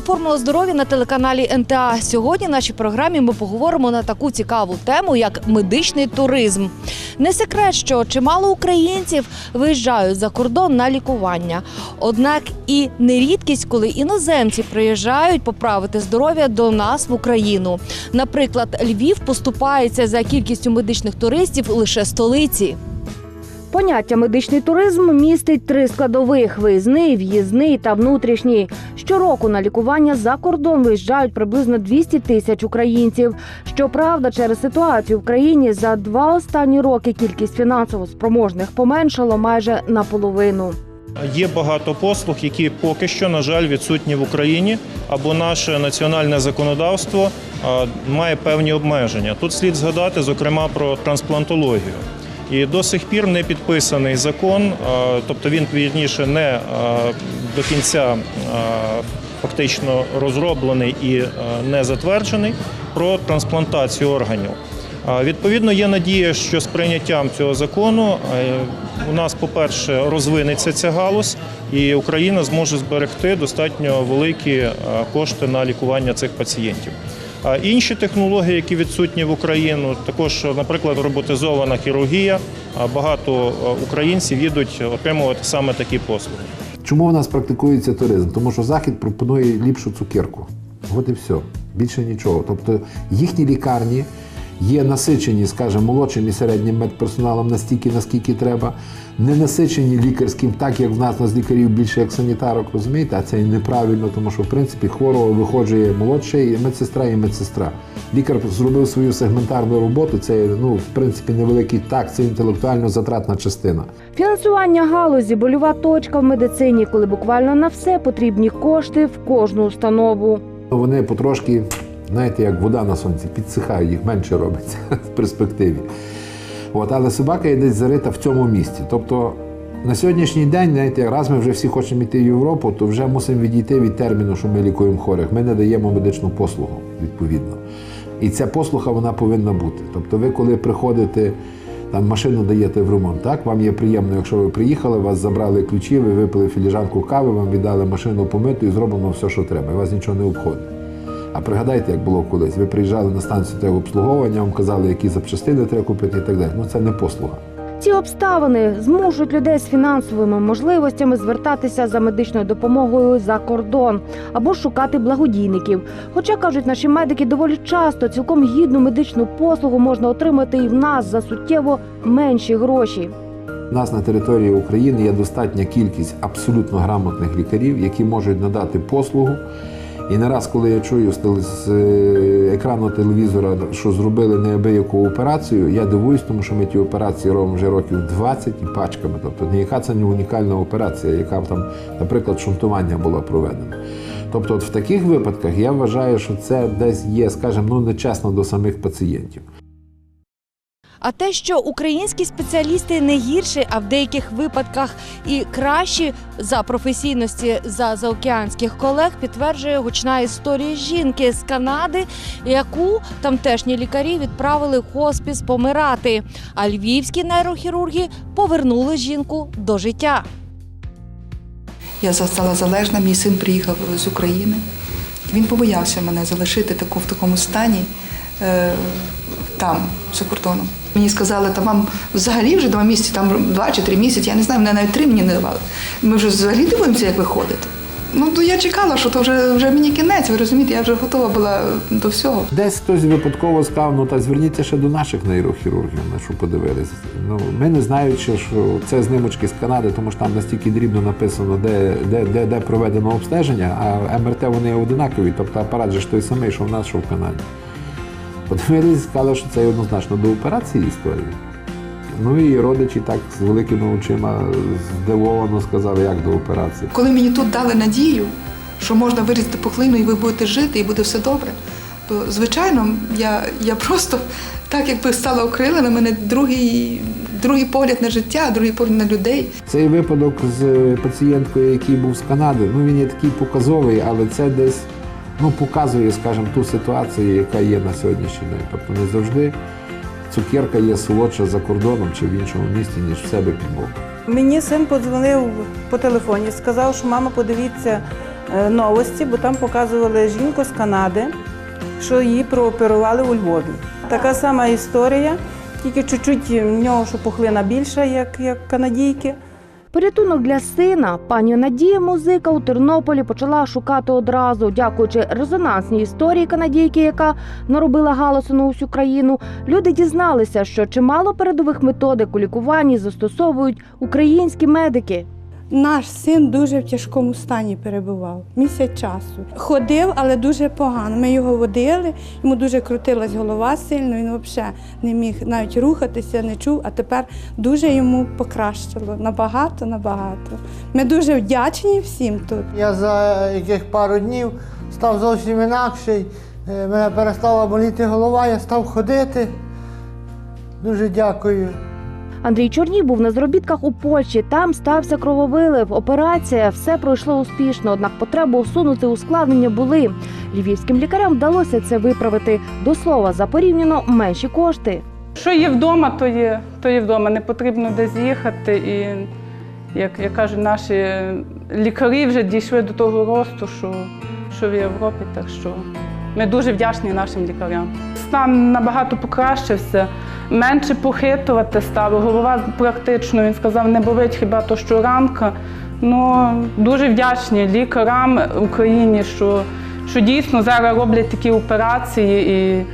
Це формула здоров'я на телеканалі НТА. Сьогодні в нашій програмі ми поговоримо на таку цікаву тему, як медичний туризм. Не секрет, що чимало українців виїжджають за кордон на лікування. Однак і не рідкість, коли іноземці приїжджають поправити здоров'я до нас в Україну. Наприклад, Львів поступається за кількістю медичних туристів лише столиці. Поняття медичний туризм містить три складових: виїзний, в'їзний та внутрішній. Щороку на лікування за кордон виїжджають приблизно 200 тисяч українців. Щоправда, через ситуацію в країні за два останні роки кількість фінансово спроможних поменшало майже наполовину. Є багато послуг, які поки що, на жаль, відсутні в Україні, або наше національне законодавство має певні обмеження. Тут слід згадати, зокрема, про трансплантологію. І до сих пір не підписаний закон, тобто він вірніше не до кінця фактично розроблений і не затверджений про трансплантацію органів. Відповідно, є надія, що з прийняттям цього закону е, у нас, по-перше, розвинеться ця галузь, і Україна зможе зберегти достатньо великі е, кошти на лікування цих пацієнтів. Інші технології, які відсутні в Україну, також, наприклад, роботизована хірургія. Багато е, українців їдуть отримувати саме такі послуги. Чому в нас практикується туризм? Тому що Захід пропонує ліпшу цукерку. От і все. Більше нічого. Тобто їхні лікарні є насичені, скажімо, молодшим і середнім медперсоналом настільки, наскільки треба, не насичені лікарським, так як в нас нас лікарів більше як санітарок, розумієте, а це і неправильно, тому що в принципі хворого виходжує молодший медсестра і медсестра. Лікар зробив свою сегментарну роботу. Це ну в принципі невеликий так, це інтелектуально затратна частина. Фінансування галузі больова точка в медицині, коли буквально на все потрібні кошти в кожну установу. Вони потрошки, знаєте, як вода на сонці, підсихають, їх менше робиться в перспективі. От, але собака є десь зарита в цьому місці. Тобто на сьогоднішній день, знаєте, раз ми вже всі хочемо йти в Європу, то вже мусимо відійти від терміну, що ми лікуємо хворих. Ми не даємо медичну послугу, відповідно. І ця послуга вона повинна бути. Тобто, ви, коли приходите, там машину даєте в ремонт, так? Вам є приємно, якщо ви приїхали, вас забрали ключі, ви випили філіжанку кави, вам віддали машину помиту і зроблено все, що треба. І вас нічого не обходить. А пригадайте, як було колись. Ви приїжджали на станцію обслуговування, вам казали, які запчастини треба купити і так далі. Ну це не послуга. Ці обставини змушують людей з фінансовими можливостями звертатися за медичною допомогою за кордон або шукати благодійників. Хоча кажуть наші медики, доволі часто цілком гідну медичну послугу можна отримати і в нас за суттєво менші гроші. У нас на території України є достатня кількість абсолютно грамотних лікарів, які можуть надати послугу. І не раз, коли я чую з, е, екрану телевізора, що зробили неабияку операцію, я дивуюсь, тому що ми ті операції робимо вже років 20 і пачками. Тобто ніяка це не унікальна операція, яка там, наприклад, шунтування була проведена. Тобто, от в таких випадках я вважаю, що це десь є, скажімо, ну нечесно до самих пацієнтів. А те, що українські спеціалісти не гірші, а в деяких випадках і кращі за професійності за заокеанських колег, підтверджує гучна історія жінки з Канади, яку тамтешні лікарі відправили в хоспіс помирати. А львівські нейрохірурги повернули жінку до життя. Я стала залежна, мій син приїхав з України. Він побоявся мене залишити таку, в такому стані е, там, за кордоном. Мені сказали, там вам взагалі вже два місяці, там два чи три місяці, я не знаю, мене навіть три мені не давали. Ми вже взагалі дивимося, як виходити. Ну, то я чекала, що то вже, вже мені кінець, ви розумієте, я вже готова була до всього. Десь хтось випадково сказав, ну та зверніться ще до наших нейрохірургів, на що подивились. Ну, ми не знаючи, що це знимочки з Канади, тому що там настільки дрібно написано, де, де, де, де проведено обстеження, а МРТ вони одинакові, тобто апарат же ж той самий, що в нас, що в Канаді. Подивились, сказали, що це однозначно до операції історії. Ну і родичі так з великими очима здивовано сказали, як до операції. Коли мені тут дали надію, що можна вирізати пухлину і ви будете жити, і буде все добре, то звичайно я, я просто так якби стала окрилена, мене другий, другий погляд на життя, другий погляд на людей. Цей випадок з пацієнткою, який був з Канади, ну він є такий показовий, але це десь ну, показує, скажімо, ту ситуацію, яка є на сьогоднішній день. Тобто не завжди цукерка є солодша за кордоном чи в іншому місті, ніж в себе під боком. Мені син подзвонив по телефоні, сказав, що мама, подивіться е, новості, бо там показували жінку з Канади, що її прооперували у Львові. Така сама історія, тільки чуть-чуть в нього що пухлина більша, як, як канадійки. Порятунок для сина пані Надія музика у Тернополі почала шукати одразу, дякуючи резонансній історії канадійки, яка наробила галасу на усю країну. Люди дізналися, що чимало передових методик у лікуванні застосовують українські медики. Наш син дуже в тяжкому стані перебував місяць часу. Ходив, але дуже погано. Ми його водили, йому дуже крутилась голова сильно. Він взагалі не міг навіть рухатися, не чув. А тепер дуже йому покращило. Набагато, набагато. Ми дуже вдячні всім тут. Я за яких пару днів став зовсім інакший. Е, Мене перестала боліти голова, я став ходити. Дуже дякую. Андрій Чорній був на заробітках у Польщі. Там стався крововилив. Операція все пройшло успішно. Однак потребу усунути ускладнення були. Львівським лікарям вдалося це виправити. До слова, за порівняно менші кошти. Що є вдома, то є, то є вдома. Не потрібно десь їхати. І, як я кажу, наші лікарі вже дійшли до того росту, що, що в Європі. Так що ми дуже вдячні нашим лікарям. Стан набагато покращився, менше похитувати стало. Голова практично, він сказав, не болить хіба то що ранка. Ну, дуже вдячні лікарям Україні, що, що дійсно зараз роблять такі операції і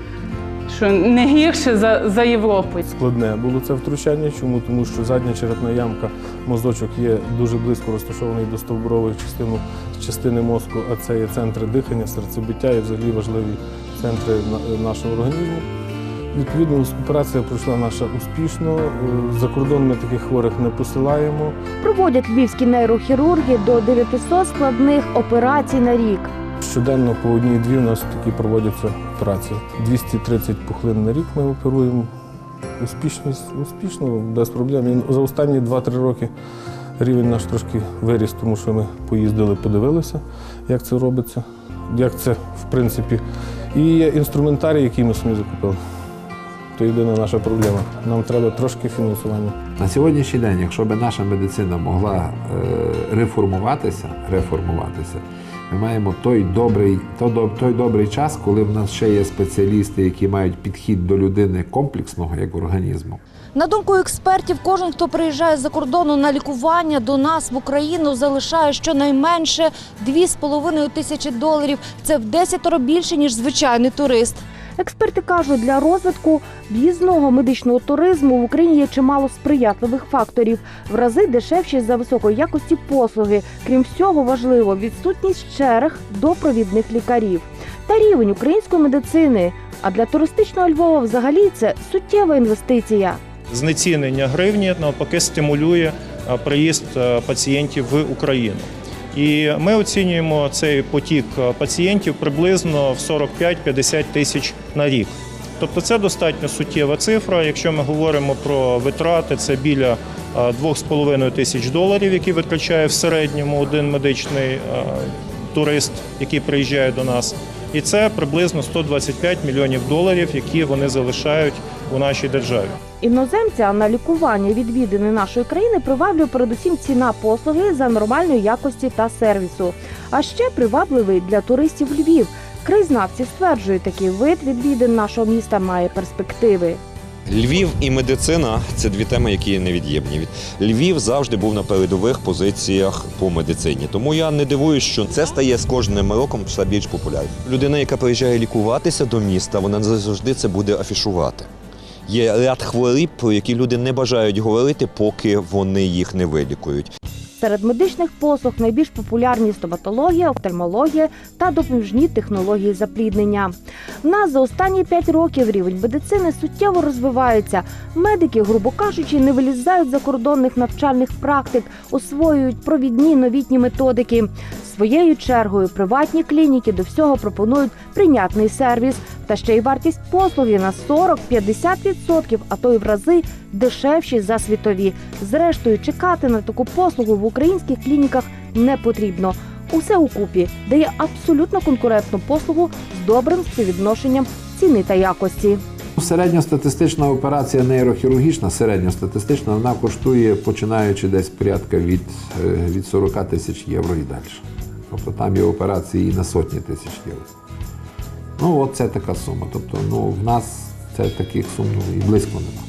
що не гірше за, за Європою. Складне було це втручання. Чому? Тому що задня черепна ямка, мозочок є дуже близько розташований до стовбурової частини, частини мозку, а це є центри дихання, серцебиття і взагалі важливі центри на- нашого організму. Відповідно, операція пройшла наша успішно. Е, За кордон ми таких хворих не посилаємо. Проводять львівські нейрохірурги до 900 складних операцій на рік. Щоденно по одній-дві у нас такі проводяться операції. 230 пухлин на рік ми оперуємо. Успішність успішно, без проблем. І за останні 2-3 роки рівень наш трошки виріс, тому що ми поїздили, подивилися, як це робиться, як це в принципі. І є інструментарій, який ми самі закупили. То єдина наша проблема. Нам треба трошки фінансування. На сьогоднішній день, якщо б наша медицина могла е, реформуватися, реформуватися, ми маємо той добрий, то до- той добрий час, коли в нас ще є спеціалісти, які мають підхід до людини комплексного як організму. На думку експертів, кожен, хто приїжджає з-за кордону на лікування до нас в Україну, залишає щонайменше 2,5 тисячі доларів. Це в 10 більше, ніж звичайний турист. Експерти кажуть, для розвитку в'їзного медичного туризму в Україні є чимало сприятливих факторів, в рази дешевші за високої якості послуги. Крім всього, важливо відсутність черг до провідних лікарів та рівень української медицини. А для туристичного Львова взагалі це суттєва інвестиція. Знецінення гривні навпаки стимулює приїзд пацієнтів в Україну. І ми оцінюємо цей потік е, пацієнтів приблизно в 45-50 тисяч на рік. Тобто це достатньо суттєва цифра. Якщо ми говоримо про витрати, це біля е, 2,5 тисяч доларів, які витрачає в середньому один медичний е, турист, який приїжджає до нас. І це приблизно 125 мільйонів доларів, які вони залишають у нашій державі. Іноземця на лікування відвідини нашої країни приваблює передусім ціна послуги за нормальної якості та сервісу. А ще привабливий для туристів Львів. Краєзнавці стверджують, такий вид відвідин нашого міста має перспективи. Львів і медицина це дві теми, які невід'ємні. Львів завжди був на передових позиціях по медицині. Тому я не дивуюсь, що це стає з кожним роком все більш популярним. Людина, яка приїжджає лікуватися до міста, вона завжди це буде афішувати. Є ряд хвороб, про які люди не бажають говорити, поки вони їх не вилікують. Серед медичних послуг найбільш популярні стоматологія, офтальмологія та допоміжні технології запліднення. В нас за останні 5 років рівень медицини суттєво розвивається. Медики, грубо кажучи, не вилізають з закордонних навчальних практик, освоюють провідні новітні методики. Своєю чергою приватні клініки до всього пропонують прийнятний сервіс, Та ще й вартість послуги на 40-50%, а то й в рази дешевші за світові. Зрештою, чекати на таку послугу в українських клініках не потрібно. Усе у купі дає абсолютно конкурентну послугу з добрим співвідношенням ціни та якості. Середньостатистична операція нейрохірургічна, середньостатистична, вона коштує починаючи десь порядка від, е, від 40 тисяч євро і далі. Тобто там є операції і на сотні тисяч євро. Ну, от це така сума. Тобто, ну, в нас це таких сум ну, і близько нема.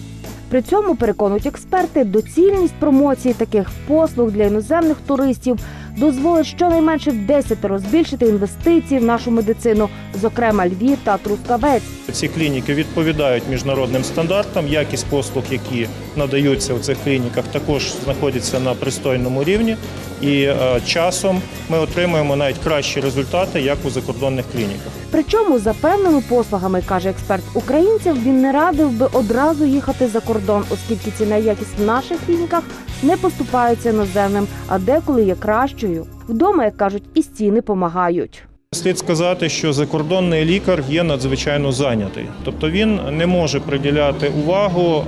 При цьому переконують експерти, доцільність промоції таких послуг для іноземних туристів дозволить щонайменше в 10 збільшити інвестиції в нашу медицину, зокрема Львів та Трускавець. Ці клініки відповідають міжнародним стандартам. Якість послуг, які надаються у цих клініках, також знаходяться на пристойному рівні. І е, часом ми отримуємо навіть кращі результати, як у закордонних клініках. Причому за певними послугами, каже експерт, українців він не радив би одразу їхати за кордон, оскільки ціна якість в наших клініках не поступаються іноземним, а деколи є кращою. Вдома, як кажуть, і стіни помагають. Слід сказати, що закордонний лікар є надзвичайно зайнятий, тобто він не може приділяти увагу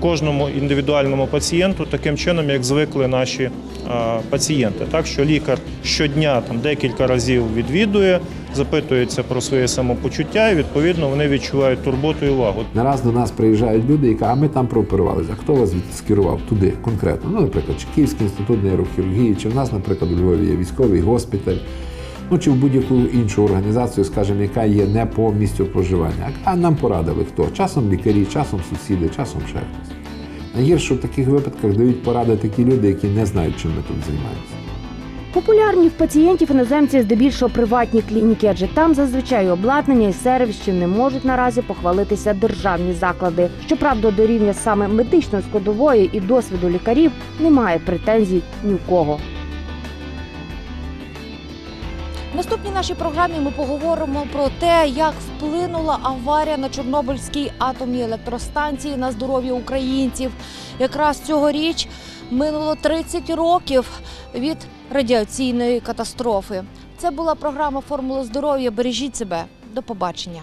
кожному індивідуальному пацієнту таким чином, як звикли наші пацієнти. Так що лікар щодня там декілька разів відвідує, запитується про своє самопочуття, і відповідно вони відчувають турботу і увагу. Не раз до нас приїжджають люди і кажуть, а ми там прооперувалися. А хто вас скерував туди конкретно? Ну, наприклад, чи Київський інститут нейрохірургії, чи в нас, наприклад, у Львові є військовий госпіталь, ну чи в будь-яку іншу організацію, скажімо, яка є не по місцю проживання. А нам порадили хто? Часом лікарі, часом сусіди, часом ще хтось. Найгірше в таких випадках дають поради такі люди, які не знають, чим ми тут займаємося. Популярні в пацієнтів іноземці здебільшого приватні клініки, адже там зазвичай обладнання і сервіс, чим не можуть наразі похвалитися державні заклади. Щоправда, до рівня саме медичної складової і досвіду лікарів немає претензій ні в кого. В наступній нашій програмі ми поговоримо про те, як вплинула аварія на Чорнобильській атомній електростанції на здоров'я українців. Якраз цьогоріч минуло 30 років від радіаційної катастрофи. Це була програма Формула здоров'я. Бережіть себе. До побачення.